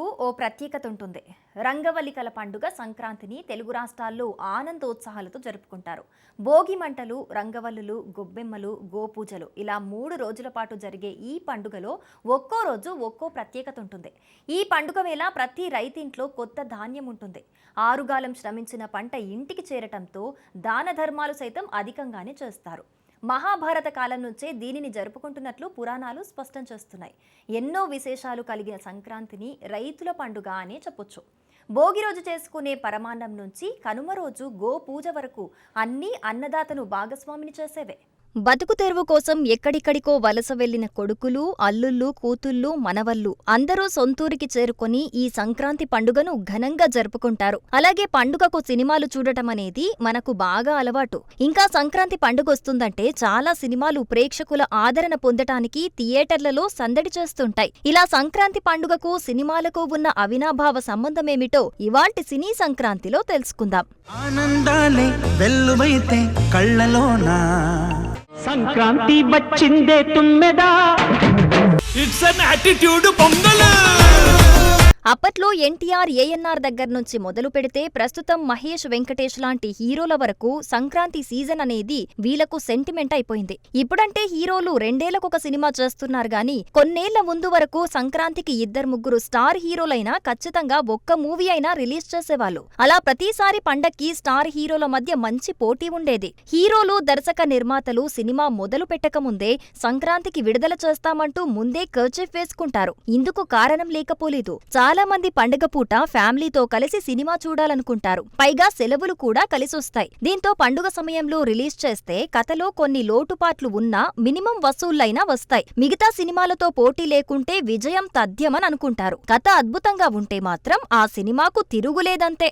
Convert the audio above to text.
ఓ ప్రత్యేకత ఉంటుంది రంగవల్లికల పండుగ సంక్రాంతిని తెలుగు రాష్ట్రాల్లో ఆనందోత్సాహాలతో జరుపుకుంటారు. భోగి మంటలు రంగవల్లులు గొబ్బెమ్మలు గోపూజలు ఇలా మూడు రోజుల పాటు జరిగే ఈ పండుగలో ఒక్కో రోజు ఒక్కో ప్రత్యేకత ఉంటుంది ఈ పండుగ వేళ ప్రతి రైతింట్లో కొత్త ధాన్యం ఉంటుంది. ఆరుగాలం శ్రమించిన పంట ఇంటికి చేరటంతో దాన ధర్మాలు సైతం అధికంగానే చేస్తారు. మహాభారత కాలం నుంచే దీనిని జరుపుకుంటున్నట్లు పురాణాలు స్పష్టం చేస్తున్నాయి. ఎన్నో విశేషాలు కలిగిన సంక్రాంతిని రైతుల పండుగ అనే చెప్పొచ్చు. భోగి రోజు చేసుకునే పరమాన్నం నుంచి కనుమ రోజు గో పూజ వరకు అన్నీ అన్నదాతను భాగస్వామిని చేసేవే. బతుకు తెరువు కోసం ఎక్కడిక్కడికో వలస వెళ్ళిన కొడుకులు అల్లుళ్ళు కూతుళ్ళు మనవళ్ళు అందరూ సొంతూరికి చేరుకొని ఈ సంక్రాంతి పండుగను ఘనంగా జరుపుకుంటారు. అలాగే పండుగకు సినిమాలు చూడటం అనేది మనకు బాగా అలవాటు. ఇంకా సంక్రాంతి పండుగ వస్తుందంటే చాలా సినిమాలు ప్రేక్షకుల ఆదరణ పొందటానికి థియేటర్లలో సందడి చేస్తుంటాయి. ఇలా సంక్రాంతి పండుగకు సినిమాలకు ఉన్న అవినాభావ సంబంధమేమిటో ఇవాల్టి సినీ సంక్రాంతిలో తెలుసుకుందాం. ఆనందాలే కళ్ళలోనా? సంక్రాంతి వచ్చిందే తుమ్మెదా. It's an attitude Pongal. అప్పట్లో ఎన్టీఆర్ ఏఎన్ఆర్ దగ్గర నుంచి మొదలు పెడితే ప్రస్తుతం మహేష్ వెంకటేష్ లాంటి హీరోల వరకు సంక్రాంతి సీజన్ అనేది వీళ్ళకు సెంటిమెంట్ అయిపోయింది. ఇప్పుడంటే హీరోలు రెండేళ్ళకొక సినిమా చేస్తున్నారు గాని కొన్నేళ్ళ ముందు వరకు సంక్రాంతికి ఇద్దరు ముగ్గురు స్టార్ హీరోలైనా ఖచ్చితంగా ఒక్క మూవీ అయినా రిలీజ్ చేసేవాళ్ళు. అలా ప్రతిసారి పండక్కి స్టార్ హీరోల మధ్య మంచి పోటీ ఉండేది. హీరోలు దర్శక నిర్మాతలు సినిమా మొదలు పెట్టకముందే సంక్రాంతికి విడుదల చేస్తామంటూ ముందే కర్చీఫ్ వేసుకుంటారు. ఇందుకు కారణం లేకపోలేదు. చాలా మంది పండుగ పూట ఫ్యామిలీతో కలిసి సినిమా చూడాలనుకుంటారు. పైగా సెలవులు కూడా కలిసొస్తాయి. దీంతో పండుగ సమయంలో రిలీజ్ చేస్తే కథలో కొన్ని లోటుపాట్లు ఉన్నా మినిమం వసూళ్ళైనా వస్తాయి. మిగతా సినిమాలతో పోటీ లేకుంటే విజయం తథ్యమని అనుకుంటారు. కథ అద్భుతంగా ఉంటే మాత్రం ఆ సినిమాకు తిరుగులేదంతే.